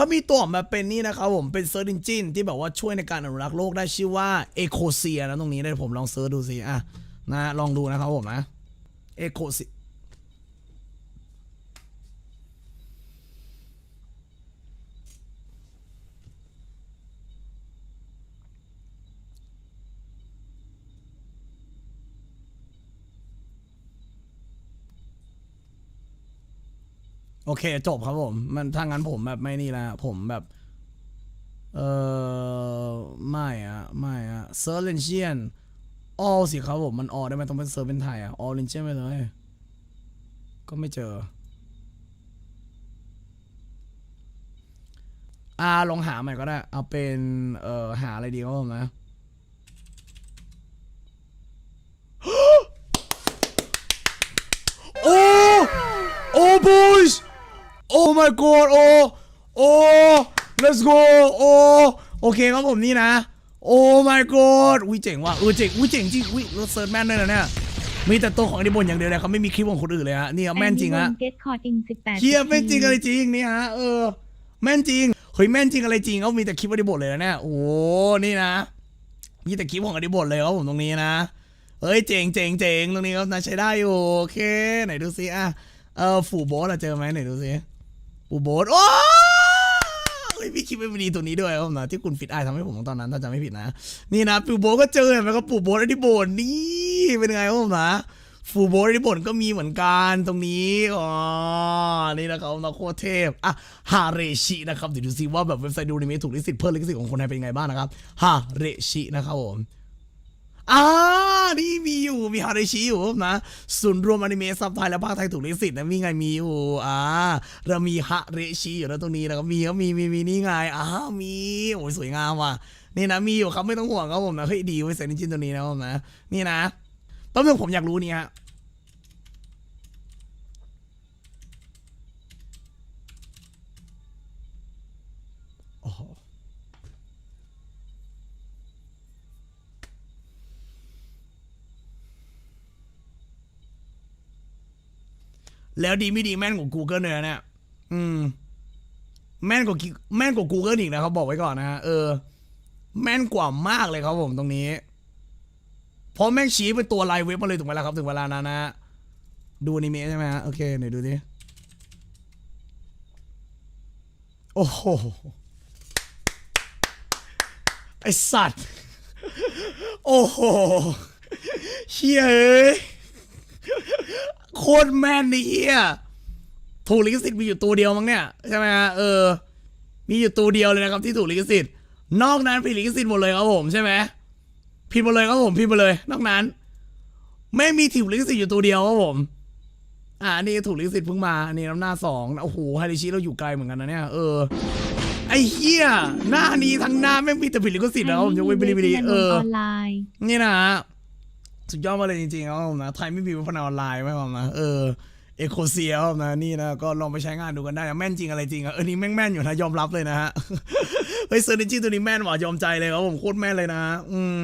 เขามีตัวออกมาเป็นนี่นะครับผมเป็นเซิร์ชอินจินที่แบบว่าช่วยในการอนุรักษ์โลกได้ชื่อว่าเอโคเซียนะตรงนี้ได้ผมลองเซิร์ชดูสิอะนะลองดูนะครับผมนะเอโคเซีย โอเค จบครับผม มันถ้างั้นผมแบบไม่นี่ละผมแบบ เออไม่อะไม่อะเซิร์เลนเชียนออสิครับผม มันออได้ไหมต้องเป็นเซิร์เป็นไทยอะออเลนเชียนไปเลย ก็ไม่เจอ อ่าลองหาใหม่ก็ได้ เอาเป็น เอ่อ หาอะไรดีครับผมนะโอ้โอ้ boys โอ้ my god โอ้โอ้ let's go โอ้โอเคครับผมนี่นะโอ้ my god อุ้ยเจ๋งว่ะเออเจ๋งอุ้ยเจ๋งจริงอุ้ยเราเซิร์ชแม่นด้วยนะเนี่ยมีแต่ตัวของอดิบนอย่างเดียวเลยเขาไม่มีคลิปของคนอื่นเลยฮะนี่ครับแม่นจริงฮะเก็ตคอร์ดอิงสิบแปดเฮียแม่นจริงอะไรจริงนี่ฮะเออแม่นจริงเฮ้ยแม่นจริงอะไรจริงเขามีแต่คลิปอดิบทเลยนะเนี่ยโอ้โหนี่นะมีแต่คลิปของอดิบทเลยครับผมตรงนี้นะเฮ้ยเจ๋งเจ๋งเจ๋งตรงนี้ครับนะใช้ได้อยู่โอเคไหนดูซิอะเออฝูโบสอะเจอไหมไหนดูซิ ฝูโบสโอ้เฮ้ยมีคลิปไม่ดีตัวนี้ด้วยครับผมนะที่คุณฟิตไอทำให้ผมตอนนั้นถ้าจำไม่ผิดนะ นี่นะปูโบสก็เจอเห็นไหมก็ปูโบสอดิบทนี่เป็นไงครับผมนะฟูโบริบทก็มีเหมือนกันตรงนี้ อ๋อ นี่นะครับนะโคตรเทพ อะ ฮาเรชินะครับ เดี๋ยวดูซิว่าแบบเว็บไซต์ดูอนิเมะถูกลิขสิทธิ์เพิ่มลิขสิทธิ์ของคนไทยเป็นยังไงบ้างนะครับ ฮาเรชินะครับผม อ่านี่มีอยู่มีฮาเรชิอยู่นะศูนย์รวมอนิเมะซับไทยและภาคไทยถูกลิขสิทธิ์นะมีไงมีอยู่อ่าเรามีฮาเรชิอยู่แล้วตรงนี้นะครับมีก็มีมีมีนี่ไงอ้ามีโอ้ยสวยงามว่ะนี่นะมีอยู่ครับไม่ต้องห่วงครับผมนะเฮ้ยดีเว้ใส่นิจินตัวนี้นะครับผมนะนี่นะแป๊บนึงผมอยากรู้นี่ฮะโอ้ แล้วดีไม่ดีแม่นกว่า Google เลยนะเนี่ยอืม แม่นกว่าแม่นกว่า Google อีกนะครับบอกไว้ก่อนนะฮะเออ แม่นกว่ามากเลยครับผมตรงนี้ เพราะแม่งชี้เป็นตัวลายเว็บมาเลยถูกไหมล่ะครับ ถึงเวลานั้นนะฮะดูอนิเมะใช่ไหมฮะโอเคไหนดูดิโอ้โหไอสัตว์ โอ้โหเฮ้ย โคตรแม่นนี่เฮียถูกลิขสิทธิ์มีอยู่ตัวเดียวมั้งเนี่ยใช่ไหมฮะเออ มีอยู่ตัวเดียวเลยนะครับที่ถูกลิขสิทธิ์ นอกนั้นผิดลิขสิทธิ์หมดเลยครับผมใช่ไหมผิดหมดเลยครับผมผิดหมดเลย นอกนั้น ไม่มีถูกลิขสิทธิ์อยู่ตัวเดียวครับผม อ่าอันนี่ถูกลิขสิทธิ์เพิ่งมาอันนี่น้ำหน้าสองโอ้โหไฮริชิเราอยู่ไกลเหมือนกันนะเนี่ยเออไอ้เฮียหน้านี้ทั้งหน้าไม่งมีแต่ผิดลิขสิทธิ์แล้วผมยกเว้นบิลิบิลิเออออนไลน์นี่นะฮะ สุดยอดมาเลยจริงๆครับผมนะไทยไม่มีว็บพนันออนไลน์ไหมครับผมนะเออเอโคเซียครับนะนี่นะก็ลองไปใช้งานดูกันได้นะแม่นจริงอะไรจริงอะเออนี่แม่งแม่นอยู่นะยอมรับเลยนะฮะเฮ้ยเซอร์นิจิตัวนี้แม่นหว่ายอมใจเลยครับผมโคตรแม่นเลยนะ อืม